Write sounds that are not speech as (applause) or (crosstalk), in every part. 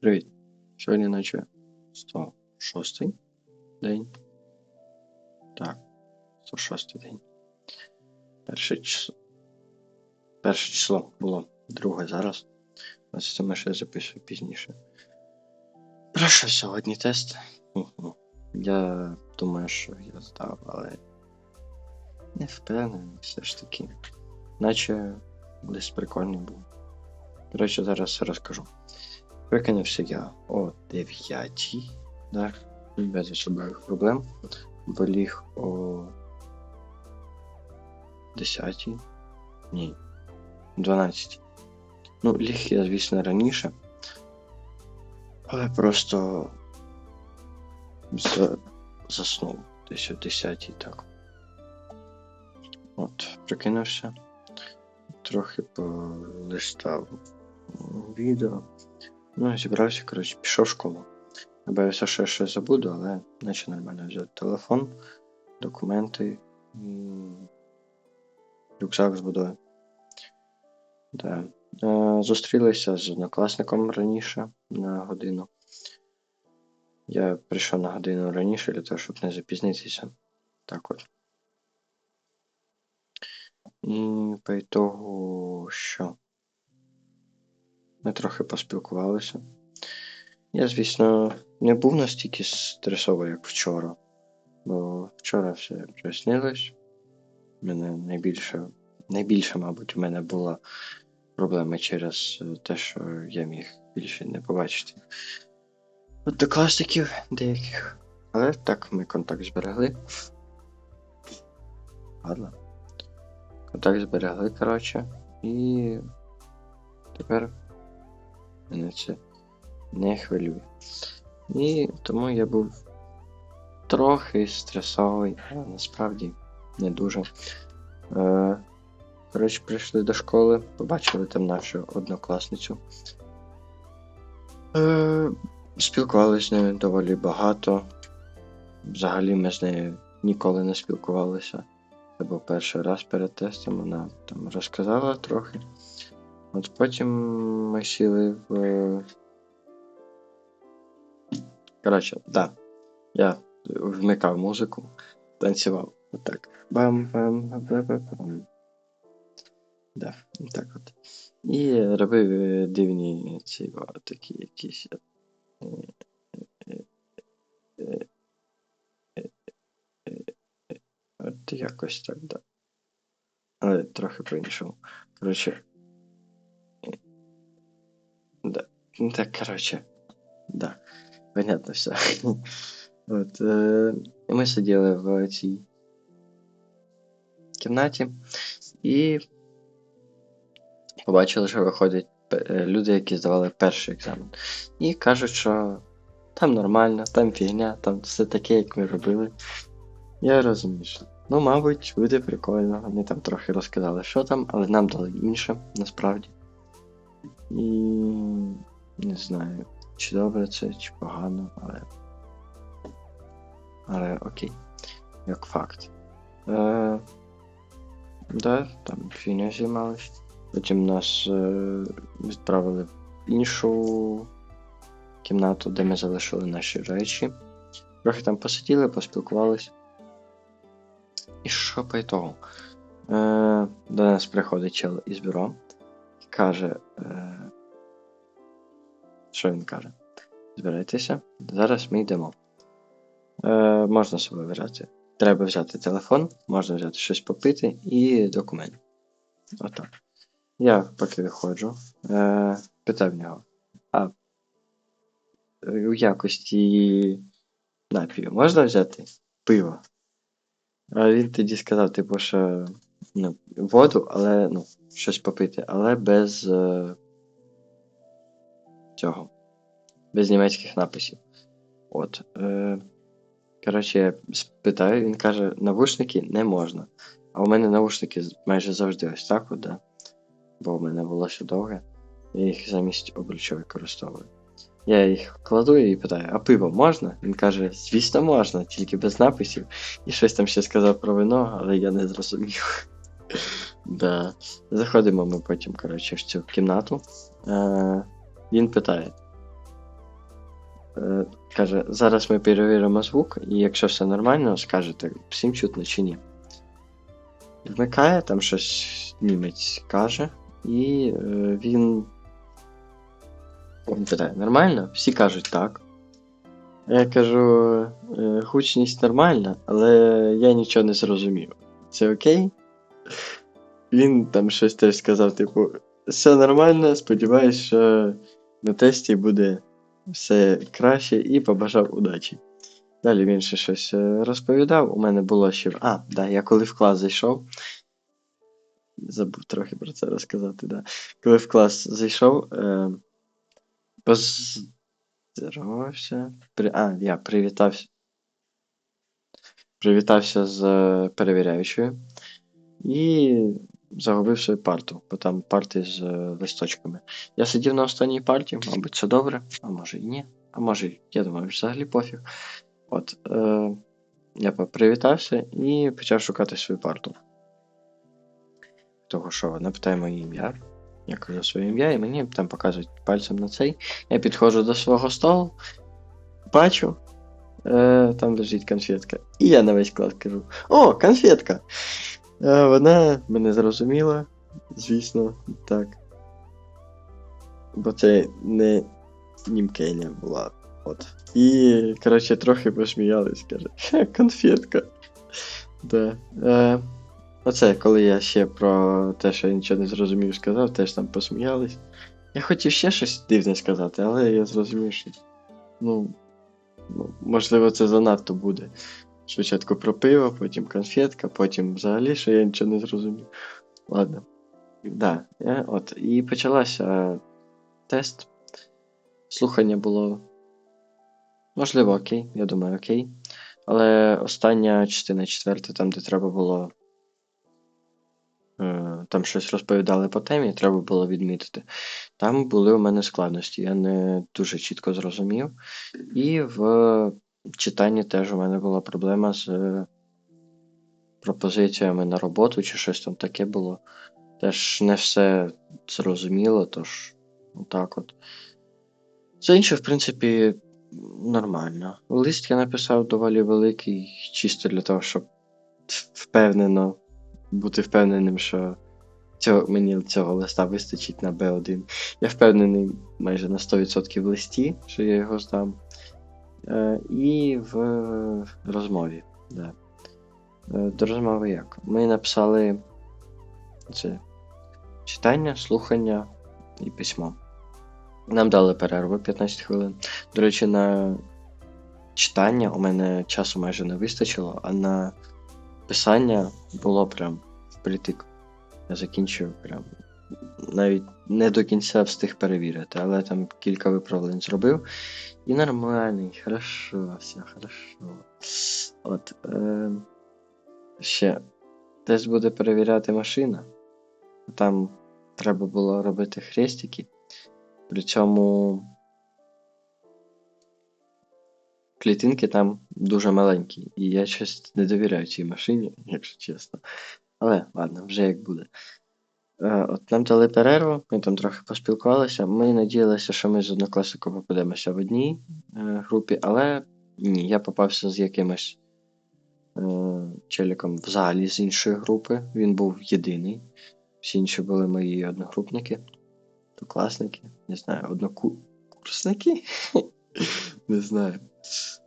Привіт. Сьогодні наче 106 день. Так, 106 день. Перше число. Перше число було друге зараз. Ось це ми ще записую пізніше. Про що сьогодні тест? Я думаю, що я здав, але не впевнений все ж таки. Наче десь прикольно було. До речі, зараз розкажу. Прикинувся я о 9, да, без особливих проблем. Боліг о 10. Ні. 12. Ну, ліг я, звісно, раніше. Але просто за... заснув десь о 10 так. От, прикинувся. Трохи полистав відео. Ну, зібрався, коротше, пішов в школу. Боюся, що я щось забуду, але наче нормально взяти телефон, документи і рюкзак з водою. Да. Е, зустрілися з однокласником раніше на годину. Я прийшов на годину раніше для того, щоб не запізнитися. Так от. І по ітогу що? Ми трохи поспілкувалися. Я, звісно, не був настільки стресовий, як вчора, бо вчора все прояснилось. Мене найбільше, найбільше, мабуть, у мене була проблема через е, те, що я міг більше не побачити однокласників деяких. Але так, ми контакт зберегли. Ладно. Контакт зберегли, коротше, і тепер мене це не хвилює. І тому я був трохи стресовий, але насправді не дуже. Е, Коротше, прийшли до школи, побачили там нашу однокласницю. Е, Спілкувалися з нею доволі багато. Взагалі ми з нею ніколи не спілкувалися. Це був перший раз перед тестом, вона там розказала трохи. От потім ми сіли в. Коротше, да. Я вмикав музику, танцював. Отак. Бам-бам-бам-бам-бам. Да, так от. І робив е, дивні ці о, такі якісь. е, е, е, е, е, е, От якось так, да. Але трохи по-іншому. Коротше. Ну так, коротше. Да. Понятно все. От, е, і ми сиділи в цій кімнаті і побачили, що виходять е, люди, які здавали перший екзамен. І кажуть, що там нормально, там фігня, там все таке, як ми робили. Я розумію, що ну, мабуть, буде прикольно. Вони там трохи розказали, що там, але нам дали інше, насправді. І не знаю, чи добре це, чи погано, але. Але окей. Як факт. Е, да, там фігня займалась. Потім нас е, відправили в іншу кімнату, де ми залишили наші речі. Трохи там посиділи, поспілкувалися. І що по ітогу? Е, до нас приходить чел із бюро і каже. Е, що він каже? Збирайтеся, зараз ми йдемо. Е, можна себе вибирати. Треба взяти телефон, можна взяти щось попити і документ. Отак. Я поки виходжу, е, питав в нього, а у якості напію можна взяти пиво? А він тоді сказав, типу, що ну, воду, але ну, щось попити, але без е, цього. Без німецьких написів. От. Е, коротше, я спитаю, він каже, навушники не можна. А у мене навушники майже завжди ось так, от, да? бо у мене волосся довге, я їх замість обруча використовую. Я їх кладу і питаю, а пиво можна? Він каже, звісно, можна, тільки без написів. І щось там ще сказав про вино, але я не зрозумів. (laughs) да. Заходимо ми потім, коротше, в цю кімнату. Е, він питає: Е, каже, зараз ми перевіримо звук, і якщо все нормально, скажете, всім чутно чи ні. Вмикає, там щось німець каже, і е, він. Він питає, нормально? Всі кажуть так. Я кажу, «Е, гучність нормальна, але я нічого не зрозумів. Це окей? Він там щось теж сказав, типу, все нормально, сподіваюсь, що на тесті буде все краще і побажав удачі. Далі він ще щось е, розповідав. У мене було ще. А, да, я коли в клас зайшов. Забув трохи про це розказати, да. Коли в клас зайшов, е, поздоровався. При... А, я привітався. Привітався з е, перевіряючою і загубив свою парту, бо там парти з е, листочками. Я сидів на останній парті, мабуть, це добре, а може і ні. А може, я думаю, взагалі пофіг. От, е, я привітався і почав шукати свою парту. Того, що вона питає моє ім'я. Я кажу своє ім'я, і мені там показують пальцем на цей. Я підходжу до свого столу, бачу, е, там лежить конфетка. І я на весь клас кажу: О, конфетка! Е, вона мене зрозуміла, звісно, так. Бо це не німкеня була. От. І, коротше, трохи посміялись, каже, «Хе, конфетка. Да. Е, оце, коли я ще про те, що я нічого не зрозумів, сказав, теж там посміялись. Я хотів ще щось дивне сказати, але я зрозумів, що. Ну, ну можливо, це занадто буде. Спочатку про пиво, потім конфетка, потім взагалі, що я нічого не зрозумів. Ладно. Да, я, от. І почалася тест. Слухання було. Можливо, окей, я думаю, окей. Але остання частина четверта, там, де треба було. е, Там щось розповідали по темі, треба було відмітити. Там були у мене складності, я не дуже чітко зрозумів. І в читанні теж у мене була проблема з е, пропозиціями на роботу чи щось там таке було. Теж не все зрозуміло, тож отак от. Це інше, в принципі, нормально. Лист я написав доволі великий, чисто для того, щоб впевнено бути впевненим, що цього, мені цього листа вистачить на B1. Я впевнений майже на 100% в листі, що я його здам. Е, І в розмові. Да. Е, До розмови як? Ми написали це читання, слухання і письмо. Нам дали перерву 15 хвилин. До речі, на читання у мене часу майже не вистачило, а на писання було прям впритик. Я закінчив прям. Навіть не до кінця встиг перевірити, але там кілька виправлень зробив. І нормальний, хорошо, все хорошо. От. Е, ще тест буде перевіряти машина. Там треба було робити хрестики. При цьому клітинки там дуже маленькі, і я щось не довіряю цій машині, (laughs) якщо чесно. Але ладно, вже як буде. Е, От нам дали перерву, ми там трохи поспілкувалися. Ми надіялися, що ми з однокласником попадемося в одній е, групі, але ні, я попався з якимось е, челіком взагалі з іншої групи. Він був єдиний. Всі інші були мої одногрупники, однокласники, не знаю, однокурсники? (laughs) Не знаю.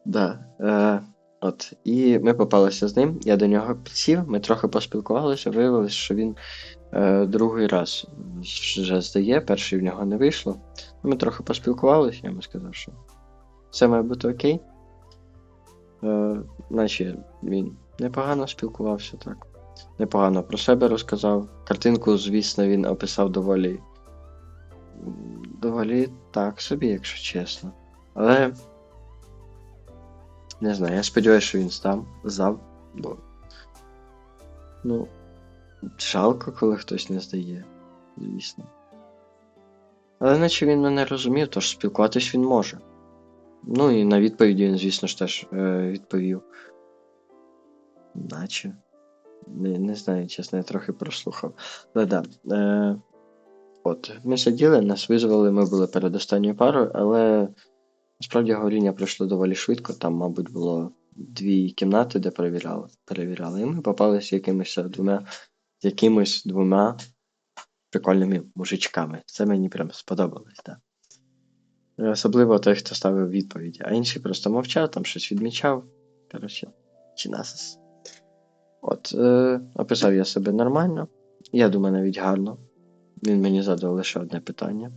Да. Е, От. І ми попалися з ним. Я до нього підсів, ми трохи поспілкувалися, виявилося, що він другий раз вже здає, перший в нього не вийшло. Ми трохи поспілкувалися, я йому сказав, що все має бути окей. Е, Наче він непогано спілкувався так. Непогано про себе розказав. Картинку, звісно, він описав доволі. Доволі так собі, якщо чесно. Але. Не знаю, я сподіваюся, що він став здав, бо. Ну. Жалко, коли хтось не здає, звісно. Але наче він мене розумів, тож спілкуватись він може. Ну і на відповіді він, звісно ж, теж е, відповів. Наче. Не, не знаю, чесно, я трохи прослухав. Але да. Е, От, ми сиділи, нас визвали, ми були перед останньою парою, але Насправді говоріння пройшло доволі швидко, там, мабуть, було дві кімнати, де перевіряли. перевіряли. І ми попалися якимись двома, якимось двома прикольними мужичками. Це мені прям сподобалось, так. Да. Особливо той, хто ставив відповіді, а інший просто мовчав, там щось відмічав. Коротше, чи. От, е, описав я себе нормально. Я думаю, навіть гарно. Він мені задав лише одне питання.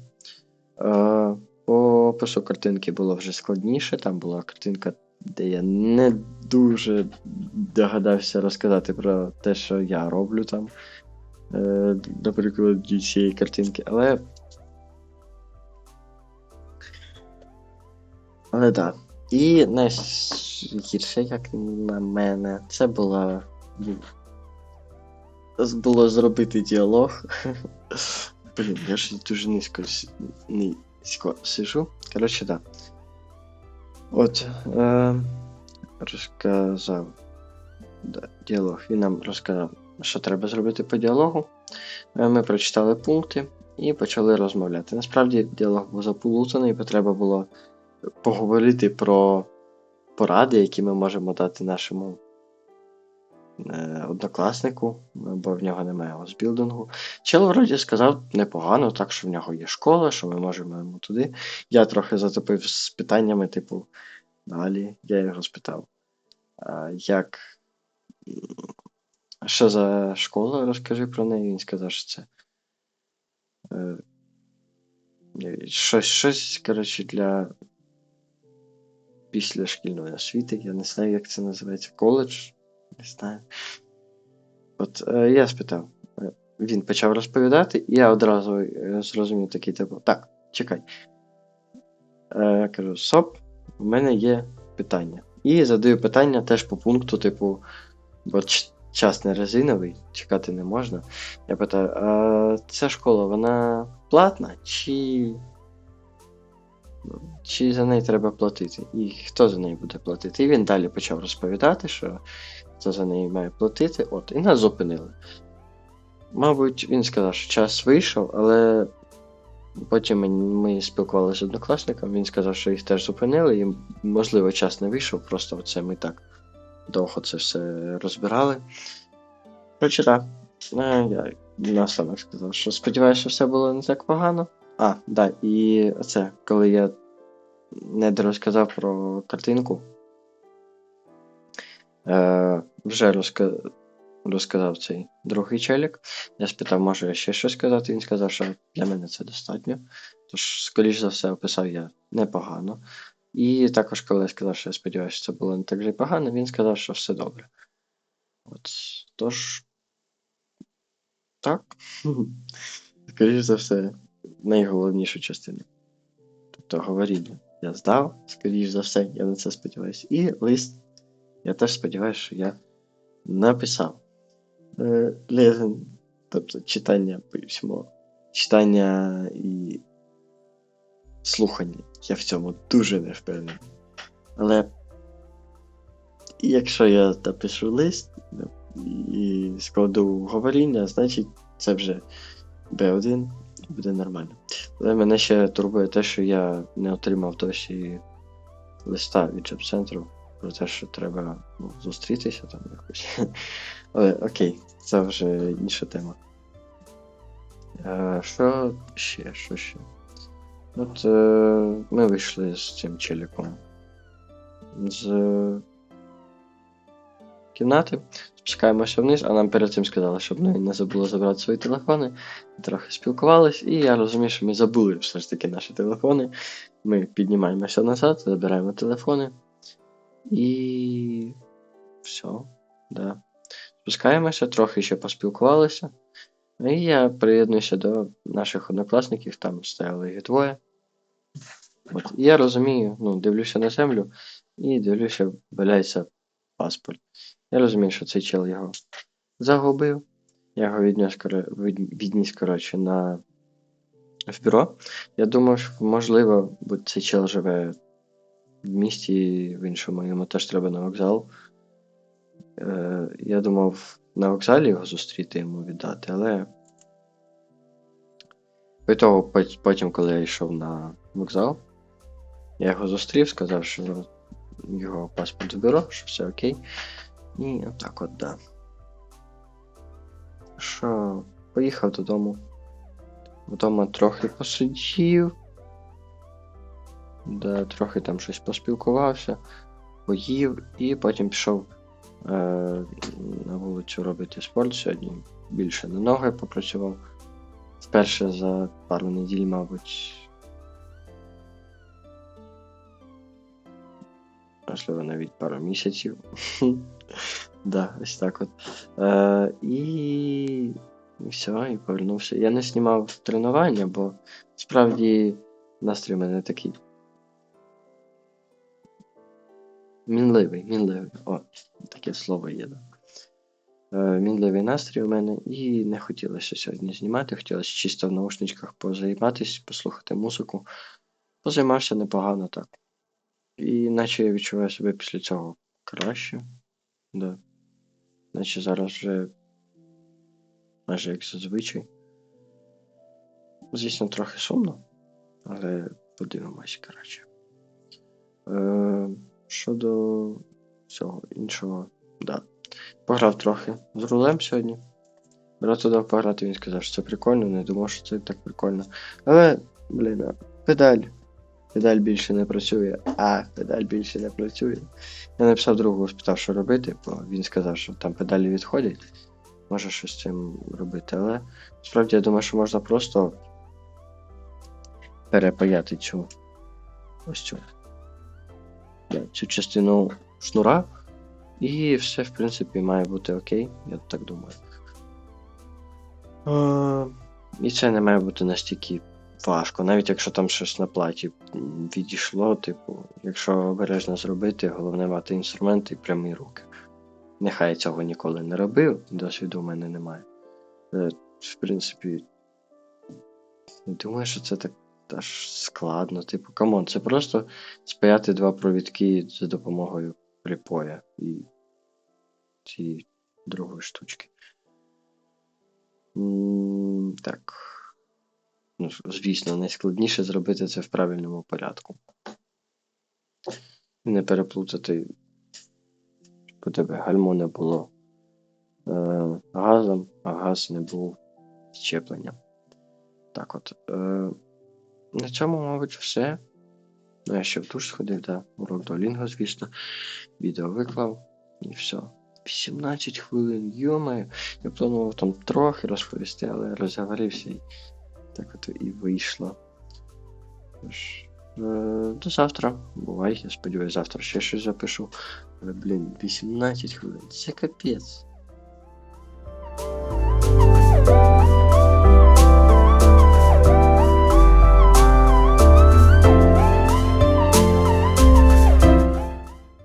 Е, по опису картинки було вже складніше. Там була картинка, де я не дуже догадався розказати про те, що я роблю там. Е, наприклад, цієї картинки. Але. Але так. І найгірше, як на мене, це була. Було зробити діалог. (laughs) Блін, я ж дуже низько, низько сижу. Коротше, так. Да. От. Е, розказав. Да, діалог. Він нам розказав, що треба зробити по діалогу. Е, Ми прочитали пункти і почали розмовляти. Насправді діалог був заплутаний, бо треба було поговорити про поради, які ми можемо дати нашому е, однокласнику, бо в нього немає озбілдингу. Чел вроді сказав непогано, так що в нього є школа, що ми можемо йому туди. Я трохи затопив з питаннями, типу, далі я його спитав, як. Що за школа, розкажи про неї, він сказав, що це. Е, щось, щось, коротше, для після шкільної освіти. Я не знаю, як це називається. Коледж. Не знаю. От е, я спитав. Він почав розповідати, і я одразу е, зрозумів такий типу. Так, чекай. Е, кажу, соп, у мене є питання. І задаю питання теж по пункту, типу, бо час не резиновий, чекати не можна. Я питаю, а ця школа, вона платна, чи чи за неї треба платити? І хто за неї буде платити? І він далі почав розповідати, що хто за неї має платити. От, і нас зупинили. Мабуть, він сказав, що час вийшов, але потім ми, ми спілкувалися з однокласником, він сказав, що їх теж зупинили, і, можливо, час не вийшов, просто це ми так довго це все розбирали. Коротше, так. Е, Я наостанок сказав, що сподіваюся, що все було не так погано. А, да, і оце, коли я не розказав про картинку, е, вже розка... розказав цей другий челік. Я спитав, може ще щось сказати. Він сказав, що для мене це достатньо. Тож, скоріш за все, описав я непогано. І також, коли я сказав, що я сподіваюся, що це було не так же й погано, він сказав, що все добре. От, Тож. Так. (laughs) Скоріш за все, найголовнішу частину. Тобто говоріння я здав, скоріш за все, я на це сподіваюся. І лист. Я теж сподіваюся, що я написав. Е, Лезен, тобто читання письмо, читання і слухання. Я в цьому дуже не впевнений. Але якщо я напишу лист і складу говоріння, значить це вже B1 буде нормально. Але мене ще турбує те, що я не отримав досі листа від джоб-центру про те, що треба ну, зустрітися там якось. (laughs) Але окей, це вже інша тема. Е, Що ще? Що ще? От е, ми вийшли з цим челіком з кімнати, спускаємося вниз, а нам перед цим сказали, щоб ми не забули забрати свої телефони. Трохи спілкувались, і я розумію, що ми забули все ж таки наші телефони. Ми піднімаємося назад, забираємо телефони. І все, да. Спускаємося, трохи ще поспілкувалися. І я приєднуюся до наших однокласників, там стояли їх двоє. От. Я розумію, ну, дивлюся на землю і дивлюся, валяється паспорт. Я розумію, що цей чел його загубив. Я його відніс, відніс коротше, на в бюро. Я думаю, що можливо, цей чел живе в місті в іншому, йому теж треба на вокзал. Е, Я думав на вокзалі його зустріти йому віддати, але. Того, потім, коли я йшов на вокзал, Я його зустрів, сказав, що його паспорт зберу, що все окей. І отак от, да. Що, поїхав додому. Вдома трохи посидів. Да, трохи там щось поспілкувався, поїв і потім пішов е, на вулицю робити спорт сьогодні. Більше на ноги попрацював. Вперше за пару неділь, мабуть. Можливо, навіть пару місяців. (laughs) Да, ось так от. Е, і все, і повернувся. Я не знімав тренування, бо справді настрій у мене такий. Мінливий, мінливий. О, таке слово є. Да. Е, мінливий настрій у мене, і не хотілося сьогодні знімати. Хотілося чисто в наушничках позайматися, послухати музику. Позаймався непогано так. І наче я відчуваю себе після цього краще. Да. Наче зараз вже майже як зазвичай. Звісно, трохи сумно, але подивимось, коротше. Е, щодо всього іншого, да. Пограв трохи з рулем сьогодні. Брату дав пограти, він сказав, що це прикольно, не думав, що це так прикольно. Але, блін, педаль. Педаль більше не працює. А, педаль більше не працює. Я написав другу, спитав, що робити, бо він сказав, що там педалі відходять. Може щось з цим робити. Але справді я думаю, що можна просто перепаяти цю ось цю, цю частину шнура. І все, в принципі, має бути окей, я так думаю. Е, І це не має бути настільки важко, навіть якщо там щось на платі відійшло, типу, якщо обережно зробити, головне мати інструменти і прямі руки. Нехай я цього ніколи не робив, досвіду в мене немає. Е, В принципі, думаю, що це так аж складно. Типу, камон, це просто спаяти два провідки за допомогою припоя і цієї другої штучки. Так. Ну, звісно, найскладніше зробити це в правильному порядку. Не переплутати, щоб у тебе гальмо не було е, газом, а газ не був щепленням. Так от. Е, на цьому, мабуть, все. Ну, я ще в душ сходив, да, урок до Лінго, звісно. Відео виклав і все. 18 хвилин, йомаю. Я планував там трохи розповісти, але розговорився і так от і вийшло. Тож, е, До завтра. Бувай, я сподіваюся, завтра ще щось запишу. Але, блін, 18 хвилин. Це капець.